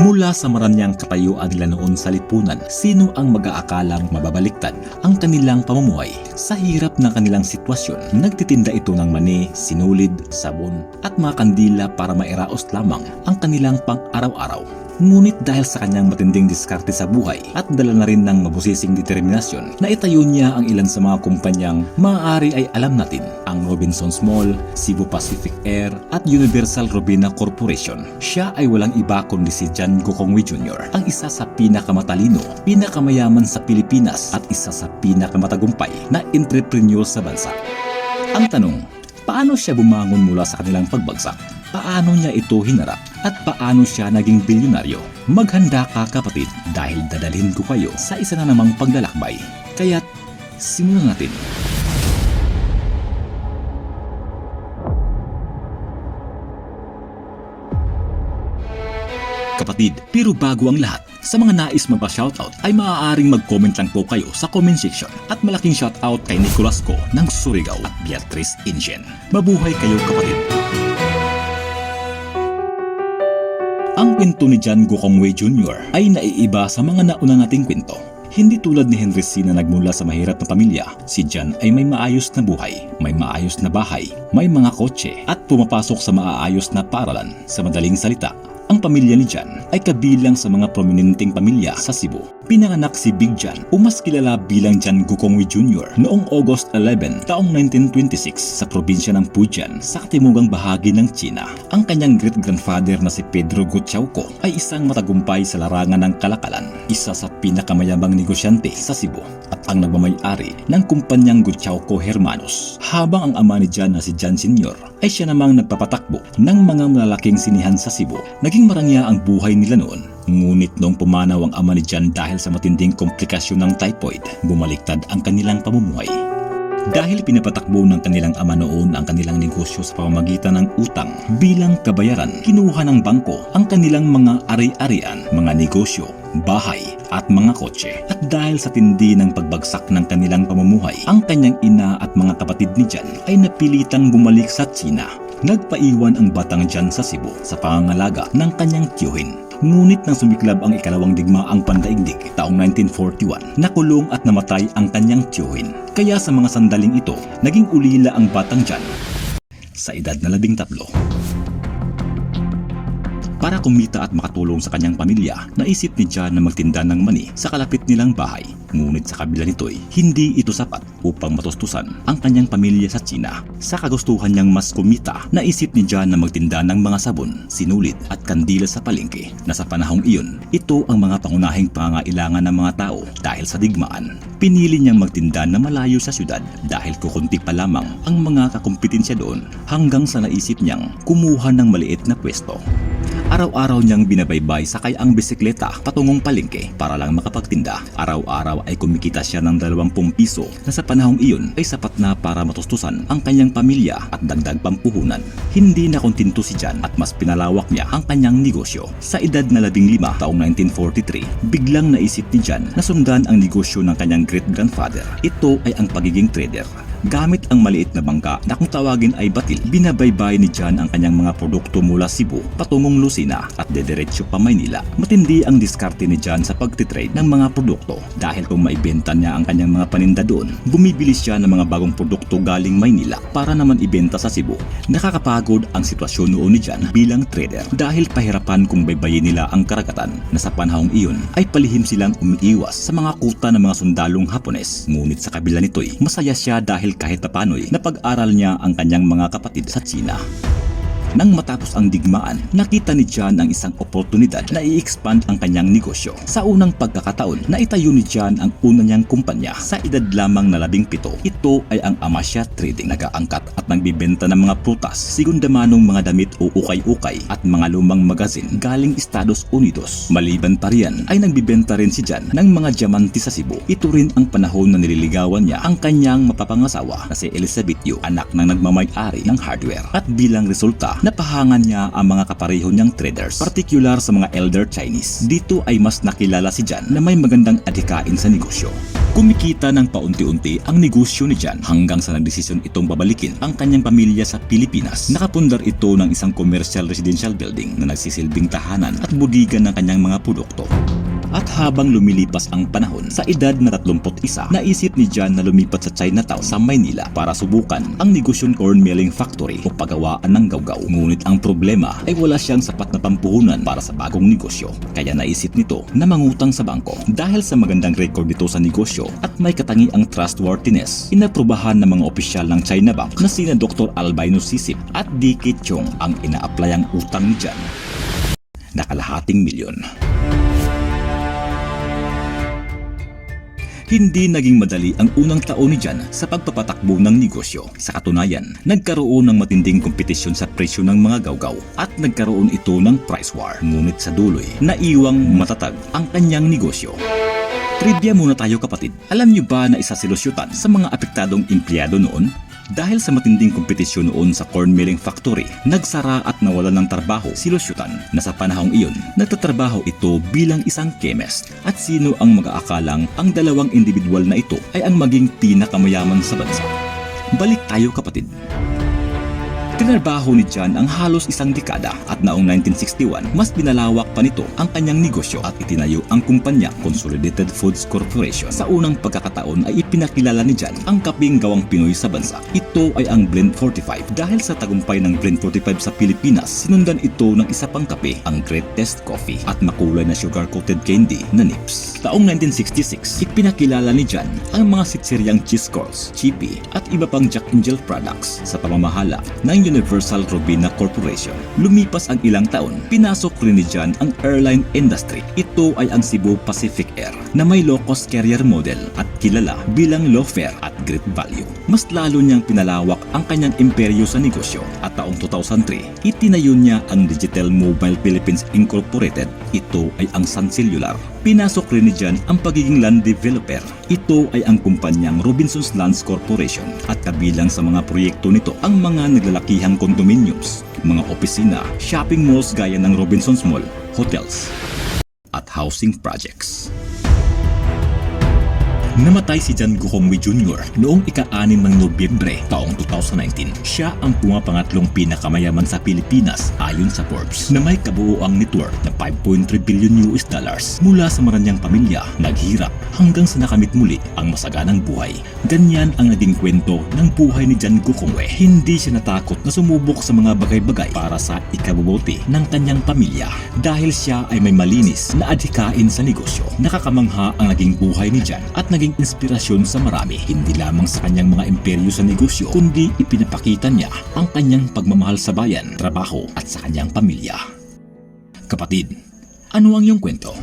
Mula sa maranyang katayuan nila noon sa lipunan, sino ang mag-aakalang mababaliktad ang kanilang pamumuhay? Sa hirap ng kanilang sitwasyon, nagtitinda ito ng mani, sinulid, sabon at mga kandila para mairaos lamang ang kanilang pang-araw-araw. Ngunit dahil sa kanyang matinding diskarte sa buhay at dala na rin ng mabusising determinasyon, naitayo niya ang ilan sa mga kumpanyang maaari ay alam natin, ang Robinsons Mall, Cebu Pacific Air at Universal Robina Corporation. Siya ay walang iba kundi si John Gokongwei Jr., ang isa sa pinakamatalino, pinakamayaman sa Pilipinas at isa sa pinakamatagumpay na entrepreneur sa bansa. Ang tanong, paano siya bumangon mula sa kanilang pagbagsak? Paano niya ito hinarap? At paano siya naging bilyonaryo? Maghanda ka kapatid dahil dadalhin ko kayo sa isa na namang paglalakbay. Kaya't simulan natin. Kapatid, pero bago ang lahat, sa mga nais magpa-shoutout ay maaaring mag-comment lang po kayo sa comment section at malaking shoutout kay Nicolas Ko ng Surigao at Beatrice Ingen. Mabuhay kayo kapatid! Ang kwento ni John Gokongwei Jr. ay naiiba sa mga nauna nating kwento. Hindi tulad ni Henry C. na nagmula sa mahirap na pamilya, si John ay may maayos na buhay, may maayos na bahay, may mga kotse at pumapasok sa maaayos na paaralan. Sa madaling salita, ang pamilya ni John ay kabilang sa mga prominenteng pamilya sa Cebu. Pinanganak si Big John o mas kilala bilang John Gukongwei Jr. noong August 11 taong 1926 sa probinsya ng Fujian sa katimugang bahagi ng China. Ang kanyang great-grandfather na si Pedro Gutchauco ay isang matagumpay sa larangan ng kalakalan, isa sa pinakamayamang negosyante sa Cebu at ang nagmamayari ng kumpanyang Gutchauco Hermanos. Habang ang ama ni John na si John Sr. ay siya namang nagpapatakbo ng mga malalaking sinihan sa Cebu. Naging marangya ang buhay nila noon. Ngunit noong pumanaw ang ama ni John dahil sa matinding komplikasyon ng typhoid, bumaliktad ang kanilang pamumuhay. Dahil pinapatakbo ng kanilang ama noon ang kanilang negosyo sa pamamagitan ng utang bilang kabayaran, kinuha ng bangko ang kanilang mga ari-arian, mga negosyo, bahay at mga kotse. At dahil sa tindi ng pagbagsak ng kanilang pamumuhay, ang kanyang ina at mga kapatid ni Jan ay napilitang bumalik sa China. Nagpaiwan ang batang Jan sa Cebu sa pangangalaga ng kanyang tiyuhin. Ngunit nang sumiklab ang ikalawang digmaang pandaigdig taong 1941, nakulong at namatay ang kanyang tiyuhin. Kaya sa mga sandaling ito, naging ulila ang batang Jan sa edad na labing tatlo. Para kumita at makatulong sa kanyang pamilya, naisip ni John na magtinda ng mani sa kalapit nilang bahay. Ngunit sa kabila nito'y hindi ito sapat upang matustusan ang kanyang pamilya sa China. Sa kagustuhan niyang mas kumita, naisip ni John na magtinda ng mga sabon, sinulid at kandila sa palengke na sa panahong iyon, ito ang mga pangunahing pangailangan ng mga tao dahil sa digmaan. Pinili niyang magtinda na malayo sa syudad dahil kukunti pa lamang ang mga kakumpetensya doon hanggang sa naisip niyang kumuha ng maliit na pwesto. Araw-araw niyang binabaybay sakay ang bisikleta patungong palengke para lang makapagtinda. Araw-araw ay kumikita siya ng 20 piso na sa panahong iyon ay sapat na para matustusan ang kanyang pamilya at dagdag pampuhunan. Hindi na kontento si Jan at mas pinalawak niya ang kanyang negosyo. Sa edad na 15 taong 1943, biglang naisip ni Jan na sundan ang negosyo ng kanyang great-grandfather. Ito ay ang pagiging trader. Gamit ang maliit na bangka na kung tawagin ay batil, binabaybay ni John ang kanyang mga produkto mula Cebu patungong Lucena at dediretso pa Maynila. Matindi ang diskarte ni John sa pagtitrade ng mga produkto dahil kung maibenta niya ang kanyang mga paninda doon, bumibili siya ng mga bagong produkto galing Maynila para naman ibenta sa Cebu. Nakakapagod ang sitwasyon noon ni John bilang trader dahil pahirapan kung baybayin nila ang karagatan na sa panahong iyon ay palihim silang umiiwas sa mga kuta ng mga sundalong Hapones. Ngunit sa kabila nito'y masaya siya dahil kahit papano'y napag-aral niya ang kanyang mga kapatid sa China. Nang matapos ang digmaan, nakita ni John ang isang oportunidad na i-expand ang kanyang negosyo. Sa unang pagkakataon, naitayo ni John ang una niyang kumpanya sa edad lamang na labing pito. Ito ay ang Amasya Trading. Nag-aangkat at nagbibenta ng mga prutas, segundamanong mga damit o ukay-ukay at mga lumang magazin galing Estados Unidos. Maliban pa riyan, ay nagbibenta rin si John ng mga diamante sa Cebu. Ito rin ang panahon na nililigawan niya ang kanyang mapapangasawa na si Elizabeth Yu, anak ng nagmamay-ari ng hardware. At bilang resulta, napahangan niya ang mga kapareho niyang traders, partikular sa mga elder Chinese. Dito ay mas nakilala si Jan na may magandang adhikain sa negosyo. Kumikita ng paunti-unti ang negosyo ni Jan hanggang sa nagdesisyon itong babalikin ang kanyang pamilya sa Pilipinas. Nakapundar ito ng isang commercial residential building na nagsisilbing tahanan at budiga ng kanyang mga produkto. At habang lumilipas ang panahon, sa edad na 31, naisip ni John na lumipat sa Chinatown sa Maynila para subukan ang negosyong corn milling factory o pagawaan ng gawgaw. Ngunit ang problema ay wala siyang sapat na pampuhunan para sa bagong negosyo. Kaya naisip nito na mangutang sa bangko. Dahil sa magandang record nito sa negosyo at may katangiang trustworthiness, inaprubahan ng mga opisyal ng China Bank na sina Dr. Albino Sisip at D.K. Chong ang ina-applyang utang ni John. Nakalahating milyon. Hindi naging madali ang unang taon ni Jan sa pagpapatakbo ng negosyo. Sa katunayan, nagkaroon ng matinding kompetisyon sa presyo ng mga gawgaw at nagkaroon ito ng price war. Ngunit sa duloy, naiwang matatag ang kanyang negosyo. Trivia muna tayo kapatid. Alam niyo ba na isa si Lusyutan sa mga apektadong empleyado noon? Dahil sa matinding kompetisyon noon sa corn milling factory, nagsara at nawalan ng trabaho si Lusyutan na sa panahong iyon, nagtatrabaho ito bilang isang chemist. At sino ang mag-aakalang ang dalawang individual na ito ay ang maging pinakamayaman sa bansa? Balik tayo kapatid. Tinarbaho ni John ang halos isang dekada at noong 1961, mas pinalawak pa nito ang kanyang negosyo at itinayo ang kumpanya Consolidated Foods Corporation. Sa unang pagkakataon ay ipinakilala ni John ang kaping gawang Pinoy sa bansa. Ito ay ang Blend 45. Dahil sa tagumpay ng Blend 45 sa Pilipinas, sinundan ito ng isa pang kape, ang Great Test Coffee at makulay na sugar-coated candy na Nips. Taong 1966, ipinakilala ni John ang mga sitseryang cheese curls, chippy at iba pang Jack Angel products sa pamamahala ng Universal Robina Corporation. Lumipas ang ilang taon, pinasok rin ni John ang airline industry. Ito ay ang Cebu Pacific Air na may low-cost carrier model at kilala bilang low fare at great value. Mas lalo niyang pinalawak ang kanyang imperyo sa negosyo at taong 2003, itinayo niya ang Digital Mobile Philippines Incorporated. Ito ay ang Sun Cellular. Pinasok rin ni John ang pagiging land developer. Ito ay ang kumpanyang Robinsons Lands Corporation at kabilang sa mga proyekto nito ang mga naglalakihang condominiums, mga opisina, shopping malls gaya ng Robinsons Mall, hotels, at housing projects. Namatay si John Guhongwe Jr. noong ika-6 ng Nobyembre taong 2019. Siya ang pumapangatlong pinakamayaman sa Pilipinas ayon sa Forbes na may kabuuang net worth na 5.3 billion US dollars mula sa maranyang pamilya, naghirap hanggang sa nakamit muli ang masaganang buhay. Ganyan ang naging kwento ng buhay ni John Guhongwe. Hindi siya natakot na sumubok sa mga bagay-bagay para sa ikabubuti ng kanyang pamilya dahil siya ay may malinis na adhikain sa negosyo. Nakakamangha ang naging buhay ni John at naging inspirasyon sa marami hindi lamang sa kanyang mga imperyo sa negosyo kundi ipinapakita niya ang kanyang pagmamahal sa bayan, trabaho at sa kanyang pamilya. Kapatid, ano ang iyong kwento?